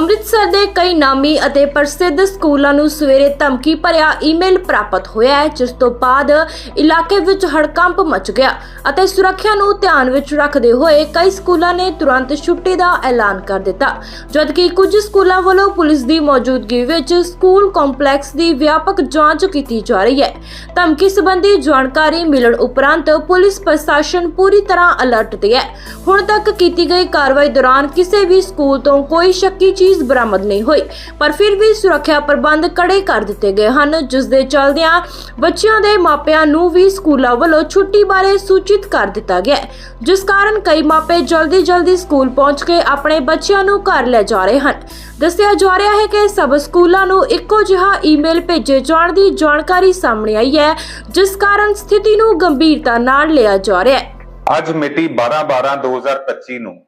ਅੰਮ੍ਰਿਤਸਰ ਦੇ ਕਈ ਨਾਮੀ ਅਤੇ ਪ੍ਰਸਿੱਧ ਸਕੂਲਾਂ ਨੂੰ ਸਵੇਰੇ ਧਮਕੀ ਭਰਿਆ ਈਮੇਲ ਪ੍ਰਾਪਤ ਹੋਇਆ ਹੈ, ਜਿਸ ਤੋਂ ਬਾਅਦ ਇਲਾਕੇ ਵਿੱਚ ਹੜਕੰਪ ਮਚ ਗਿਆ ਅਤੇ ਸੁਰੱਖਿਆ ਨੂੰ ਧਿਆਨ ਵਿੱਚ ਰੱਖਦੇ ਹੋਏ ਕਈ ਸਕੂਲਾਂ ਨੇ ਤੁਰੰਤ ਛੁੱਟੀ ਦਾ ਐਲਾਨ ਕਰ ਦਿੱਤਾ। ਜਦਕਿ ਕੁਝ ਸਕੂਲਾਂ ਵੱਲੋਂ ਪੁਲਿਸ ਦੀ ਮੌਜੂਦਗੀ ਵਿੱਚ ਸਕੂਲ ਕੰਪਲੈਕਸ ਦੀ ਵਿਆਪਕ ਜਾਂਚ ਕੀਤੀ ਜਾ ਰਹੀ ਹੈ। ਧਮਕੀ ਸੰਬੰਧੀ ਜਾਣਕਾਰੀ ਮਿਲਣ ਉਪਰੰਤ ਪੁਲਿਸ ਪ੍ਰਸ਼ਾਸਨ ਪੂਰੀ ਤਰ੍ਹਾਂ ਅਲਰਟ ਤੇ ਹੈ। ਹੁਣ ਤੱਕ ਕੀਤੀ ਗਈ ਕਾਰਵਾਈ ਦੌਰਾਨ ਕਿਸੇ ਵੀ ਸਕੂਲ ਤੋਂ ਕੋਈ ਸ਼ੱਕੀ ਚੀਜ਼ ਬਰਾਮਦ ਨਹੀਂ ਹੋਈ, ਪਰ ਫਿਰ ਵੀ ਸੁਰੱਖਿਆ ਪ੍ਰਬੰਧ ਕੜੇ ਕਰ ਦਿੱਤੇ ਗਏ ਹਨ, ਜਿਸ ਦੇ ਚਲਦਿਆਂ ਬੱਚਿਆਂ ਦੇ ਮਾਪਿਆਂ ਨੂੰ ਵੀ ਸਕੂਲਾਂ ਵੱਲੋਂ ਛੁੱਟੀ ਬਾਰੇ ਸੂਚਿਤ ਕਰ ਦਿੱਤਾ ਗਿਆ ਜਿਸ ਕਾਰਨ ਕਈ ਮਾਪੇ ਜਲਦੀ-ਜਲਦੀ ਸਕੂਲ ਪਹੁੰਚ ਕੇ ਆਪਣੇ ਬੱਚਿਆਂ ਨੂੰ ਘਰ ਲੈ ਜਾ ਰਹੇ ਹਨ। ਦੱਸਿਆ ਜਾ ਰਿਹਾ ਹੈ ਕਿ ਸਭ ਸਕੂਲਾਂ ਨੂੰ ਇੱਕੋ ਜਿਹਾ ਈਮੇਲ ਭੇਜੇ ਜਾਣ ਦੀ ਜਾਣਕਾਰੀ ਸਾਹਮਣੇ ਆਈ ਹੈ, ਜਿਸ ਕਾਰਨ ਸਥਿਤੀ ਨੂੰ ਗੰਭੀਰਤਾ ਨਾਲ ਲਿਆ ਜਾ ਰਿਹਾ ਹੈ। ਅੱਜ ਮਿਤੀ 12/12/2025 ਨੂੰ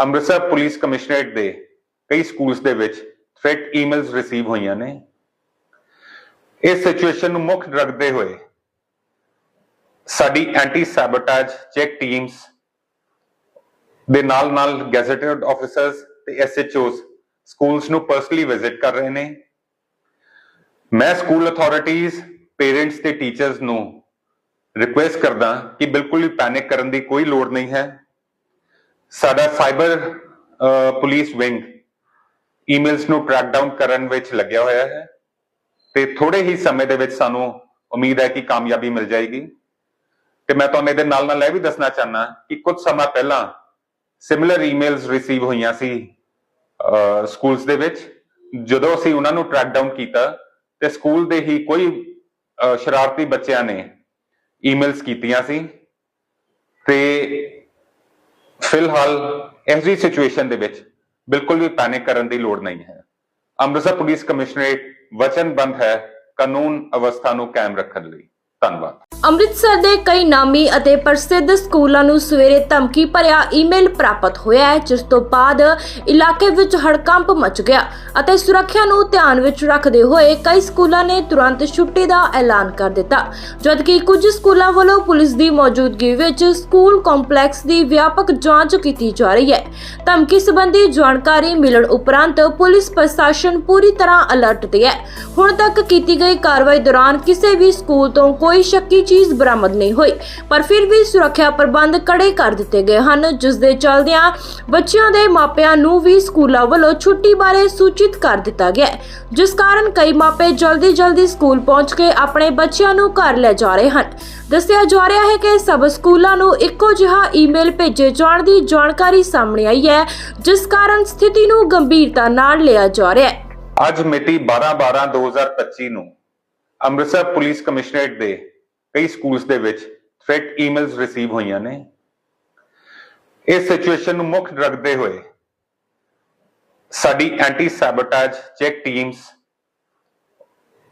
ਅੰਮ੍ਰਿਤਸਰ ਪੁਲਿਸ ਕਮਿਸ਼ਨਰੇਟ ਦੇ ਕਈ ਸਕੂਲਸ ਦੇ ਵਿੱਚ ਥ੍ਰੈਟ ਈਮੇਲਸ ਰਿਸੀਵ ਹੋਈਆਂ ਨੇ। ਇਸ ਸਿਚੁਏਸ਼ਨ ਨੂੰ ਮੁੱਖ ਰੱਖਦੇ ਹੋਏ ਸਾਡੀ ਐਂਟੀ ਸੈਬੋਟੇਜ ਚੈੱਕ ਟੀਮਸ ਦੇ ਨਾਲ ਨਾਲ ਗੈਜ਼ਟਡ ਆਫੀਸਰਸ ਤੇ ਐਸਐਚਓਸ ਸਕੂਲਸ ਨੂੰ ਪਰਸਨਲੀ ਵਿਜ਼ਿਟ ਕਰ ਰਹੇ ਨੇ। ਮੈਂ ਸਕੂਲ ਅਥਾਰਟੀਆਂ ਪੇਰੈਂਟਸ ਤੇ ਟੀਚਰਸ ਨੂੰ ਰਿਕੁਐਸਟ ਕਰਦਾ ਕਿ ਬਿਲਕੁਲ ਵੀ ਪੈਨਿਕ ਕਰਨ ਦੀ ਕੋਈ ਲੋੜ ਨਹੀਂ ਹੈ। ਸਾਡਾ ਸਾਈਬਰ ਪੁਲਿਸ ਵਿੰਗ ਈਮੇਲਸ ਨੂੰ ਟਰੈਕ ਡਾਊਨ ਕਰਨ ਵਿੱਚ ਲੱਗਿਆ ਹੋਇਆ ਹੈ। ਤੇ ਥੋੜੇ ਹੀ ਸਮੇਂ ਦੇ ਵਿੱਚ ਸਾਨੂੰ ਉਮੀਦ ਹੈ ਕਿ ਕਾਮਯਾਬੀ ਮਿਲ ਜਾਏਗੀ। ਤੇ ਮੈਂ ਤੁਹਾਨੂੰ ਇਹਦੇ ਨਾਲ ਨਾਲ ਇਹ ਵੀ ਦੱਸਣਾ ਚਾਹਨਾ ਕਿ ਕੁਝ ਸਮਾਂ ਪਹਿਲਾਂ ਸਿਮਿਲਰ ਈਮੇਲਸ ਰਿਸੀਵ ਹੋਈਆਂ ਸੀ ਸਕੂਲਸ ਦੇ ਵਿੱਚ। ਜਦੋਂ ਅਸੀਂ ਉਹਨਾਂ ਨੂੰ ਟਰੈਕ ਡਾਊਨ ਕੀਤਾ, ਤੇ ਸਕੂਲ ਦੇ ਹੀ ਕੋਈ ਸ਼ਰਾਰਤੀ ਬੱਚਿਆਂ ਨੇ ਈਮੇਲਸ ਕੀਤੀਆਂ ਸੀ। ਤੇ ਫਿਲਹਾਲ ਇਸ ਸਿਚੁਏਸ਼ਨ ਦੇ ਵਿੱਚ ਬਿਲਕੁਲ ਵੀ ਪੈਨਿਕ ਕਰਨ ਦੀ ਲੋੜ ਨਹੀਂ ਹੈ। ਅੰਮ੍ਰਿਤਸਰ ਪੁਲਿਸ ਕਮਿਸ਼ਨਰੇਟ ਵਚਨਬੰਦ ਹੈ ਕਾਨੂੰਨ ਅਵਸਥਾ ਨੂੰ ਕਾਇਮ ਰੱਖਣ ਲਈ। ਧੰਨਵਾਦ। ਅੰਮ੍ਰਿਤਸਰ ਦੇ ਕਈ ਨਾਮੀ ਅਤੇ ਪ੍ਰਸਿੱਧ ਸਕੂਲਾਂ ਨੂੰ ਸਵੇਰੇ ਧਮਕੀ ਭਰਿਆ ਈਮੇਲ ਪ੍ਰਾਪਤ ਹੋਇਆ ਹੈ, ਜਿਸ ਤੋਂ ਬਾਅਦ ਇਲਾਕੇ ਵਿੱਚ ਹੜਕੰਪ ਮਚ ਗਿਆ ਅਤੇ ਸੁਰੱਖਿਆ ਨੂੰ ਧਿਆਨ ਵਿੱਚ ਰੱਖਦੇ ਹੋਏ ਕਈ ਸਕੂਲਾਂ ਨੇ ਤੁਰੰਤ ਛੁੱਟੀ ਦਾ ਐਲਾਨ ਕਰ ਦਿੱਤਾ। ਜਦਕਿ ਕੁਝ ਸਕੂਲਾਂ ਵੱਲੋਂ ਪੁਲਿਸ ਦੀ ਮੌਜੂਦਗੀ ਵਿੱਚ ਸਕੂਲ ਕੰਪਲੈਕਸ ਦੀ ਵਿਆਪਕ ਜਾਂਚ ਕੀਤੀ ਜਾ ਰਹੀ ਹੈ। ਧਮਕੀ ਸੰਬੰਧੀ ਜਾਣਕਾਰੀ ਮਿਲਣ ਉਪਰੰਤ ਪੁਲਿਸ ਪ੍ਰਸ਼ਾਸਨ ਪੂਰੀ ਤਰ੍ਹਾਂ ਅਲਰਟ ਤੇ ਹੈ। ਹੁਣ ਤੱਕ ਕੀਤੀ ਗਈ ਕਾਰਵਾਈ ਦੌਰਾਨ ਕਿਸੇ ਵੀ ਸਕੂਲ ਤੋਂ ਕੋਈ ਸ਼ੱਕੀ ਚੀਜ਼ ਬਰਾਮਦ ਨਹੀਂ ਹੋਈ, ਪਰ ਫਿਰ ਵੀ ਸੁਰੱਖਿਆ ਪ੍ਰਬੰਧ ਕੜੇ ਕਰ ਦਿੱਤੇ ਗਏ ਹਨ ਜਿਸ ਦੇ ਚਲਦਿਆਂ ਬੱਚਿਆਂ ਦੇ ਮਾਪਿਆਂ ਨੂੰ ਵੀ ਸਕੂਲਾਂ ਵੱਲੋਂ ਛੁੱਟੀ ਬਾਰੇ ਸੂਚਿਤ ਕਰ ਦਿੱਤਾ ਗਿਆ ਜਿਸ ਕਾਰਨ ਕਈ ਮਾਪੇ ਜਲਦੀ-ਜਲਦੀ ਸਕੂਲ ਪਹੁੰਚ ਕੇ ਆਪਣੇ ਬੱਚਿਆਂ ਨੂੰ ਘਰ ਲੈ ਜਾ ਰਹੇ ਹਨ। ਦੱਸਿਆ ਜਾ ਰਿਹਾ ਹੈ ਕਿ ਸਭ ਸਕੂਲਾਂ ਨੂੰ ਇੱਕੋ ਜਿਹਾ ਈਮੇਲ ਭੇਜੇ ਜਾਣ ਦੀ ਜਾਣਕਾਰੀ ਸਾਹਮਣੇ ਆਈ ਹੈ, ਜਿਸ ਕਾਰਨ ਸਥਿਤੀ ਨੂੰ ਗੰਭੀਰਤਾ ਨਾਲ ਲਿਆ ਜਾ ਰਿਹਾ ਹੈ। ਅੱਜ ਮਿਤੀ 12/12/2025 ਨੂੰ ਅੰਮ੍ਰਿਤਸਰ ਪੁਲਿਸ ਕਮਿਸ਼ਨਰੇਟ ਦੇ ਕਈ ਸਕੂਲਸ ਦੇ ਵਿੱਚ ਥ੍ਰੈਟ ਈਮੇਲਸ ਰਿਸੀਵ ਹੋਈਆਂ ਨੇ। ਇਸ ਸਿਚੁਏਸ਼ਨ ਨੂੰ ਮੁੱਖ ਰੱਖਦੇ ਹੋਏ ਸਾਡੀ ਐਂਟੀ ਸੈਬੋਟੇਜ ਚੈੱਕ ਟੀਮਸ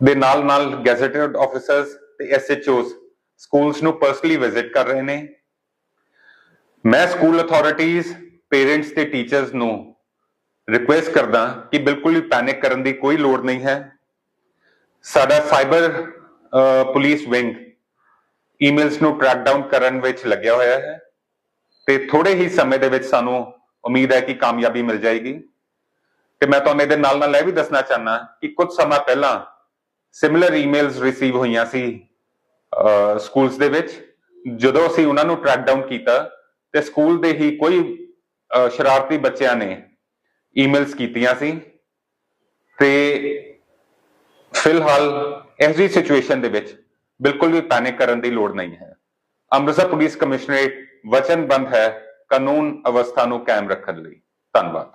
ਦੇ ਨਾਲ ਨਾਲ ਗੈਜ਼ਟਡ ਆਫੀਸਰਸ ਤੇ ਐਸਐਚਓਸ ਸਕੂਲਸ ਨੂੰ ਪਰਸਨਲੀ ਵਿਜ਼ਿਟ ਕਰ ਰਹੇ ਨੇ। ਮੈਂ ਸਕੂਲ ਅਥਾਰਟੀਆਂ ਪੇਰੈਂਟਸ ਤੇ ਟੀਚਰਸ ਨੂੰ ਰਿਕੁਐਸਟ ਕਰਦਾ ਕਿ ਬਿਲਕੁਲ ਵੀ ਪੈਨਿਕ ਕਰਨ ਦੀ ਕੋਈ ਲੋੜ ਨਹੀਂ ਹੈ। ਸਾਡਾ ਸਾਈਬਰ ਪੁਲਿਸ ਵਿੰਗ ਈਮੇਲਸ ਨੂੰ ਟਰੈਕ ਡਾਊਨ ਕਰਨ ਵਿੱਚ ਲੱਗਿਆ ਹੋਇਆ ਹੈ ਤੇ ਥੋੜੇ ਹੀ ਸਮੇਂ ਦੇ ਵਿੱਚ ਸਾਨੂੰ ਉਮੀਦ ਹੈ ਕਿ ਕਾਮਯਾਬੀ ਮਿਲ ਜਾਏਗੀ। ਤੇ ਮੈਂ ਤੁਹਾਨੂੰ ਇਹਦੇ ਨਾਲ ਨਾਲ ਇਹ ਵੀ ਦੱਸਣਾ ਚਾਹਨਾ ਕਿ ਕੁਝ ਸਮਾਂ ਪਹਿਲਾਂ ਸਿਮਿਲਰ ਈਮੇਲਸ ਰਿਸੀਵ ਹੋਈਆਂ ਸੀ ਸਕੂਲਸ ਦੇ ਵਿੱਚ। ਜਦੋਂ ਅਸੀਂ ਉਹਨਾਂ ਨੂੰ ਟਰੈਕ ਡਾਊਨ ਕੀਤਾ ਤੇ ਸਕੂਲ ਦੇ ਹੀ ਕੋਈ ਸ਼ਰਾਰਤੀ ਬੱਚਿਆਂ ਨੇ ਈਮੇਲਸ ਕੀਤੀਆਂ ਸੀ। ਤੇ ਫਿਲਹਾਲ ਇਸ ਜੀ ਸਿਚੁਏਸ਼ਨ ਦੇ ਵਿੱਚ ਬਿਲਕੁਲ ਵੀ ਪੈਨਿਕ ਕਰਨ ਦੀ ਲੋੜ ਨਹੀਂ ਹੈ। ਅੰਮ੍ਰਿਤਸਰ ਪੁਲਿਸ ਕਮਿਸ਼ਨਰੇਟ ਵਚਨਬੰਦ ਹੈ ਕਾਨੂੰਨ ਅਵਸਥਾ ਨੂੰ ਕਾਇਮ ਰੱਖਣ ਲਈ। ਧੰਨਵਾਦ।